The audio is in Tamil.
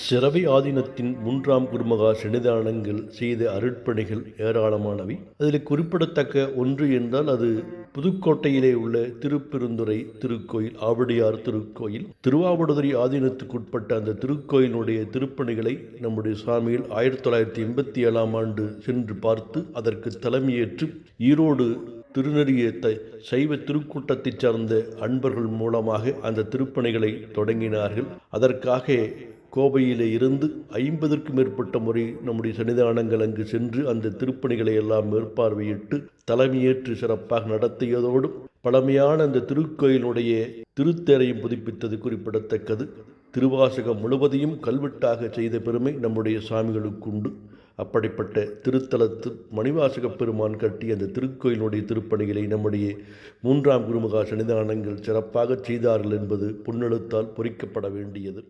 சிறவி ஆதீனத்தின் மூன்றாம் குருமகா சன்னிதானங்கள் செய்த அருட்பணிகள் ஏராளமானவை. அதில் குறிப்பிடத்தக்க ஒன்று என்றால் அது புதுக்கோட்டையிலே உள்ள திருப்பெருந்துறை திருக்கோயில் ஆவடியார் திருக்கோயில். திருவாவடுதுறை ஆதீனத்துக்குட்பட்ட அந்த திருக்கோயிலுடைய திருப்பணிகளை நம்முடைய சாமியில் ஆயிரத்தி தொள்ளாயிரத்தி எண்பத்தி ஏழாம் ஆண்டு சென்று பார்த்து அதற்கு தலைமையேற்று ஈரோடு திருநெறிய த சைவ திருக்கூட்டத்தைச் சார்ந்த அன்பர்கள் மூலமாக அந்த திருப்பணிகளை தொடங்கினார்கள். அதற்காக கோவையிலே இருந்து ஐம்பதற்கும் மேற்பட்ட முறை நம்முடைய சன்னிதானங்கள் அங்கு சென்று அந்த திருப்பணிகளை எல்லாம் மேற்பார்வையிட்டு தலைமையேற்று சிறப்பாக நடத்தியதோடு பழமையான அந்த திருக்கோயிலுடைய திருத்தேரையும் புதுப்பித்தது குறிப்பிடத்தக்கது. திருவாசகம் முழுவதையும் கல்வெட்டாக செய்த பெருமை நம்முடைய சாமிகளுக்குண்டு அப்படிப்பட்ட திருத்தலத்து மணிவாசகப் பெருமான் கட்டி அந்த திருக்கோயிலுடைய திருப்பணிகளை நம்முடைய மூன்றாம் குருமுகா சன்னிதானங்கள் சிறப்பாக செய்தார்கள் என்பது புன்னெழுத்தால் பொறிக்கப்பட வேண்டியது.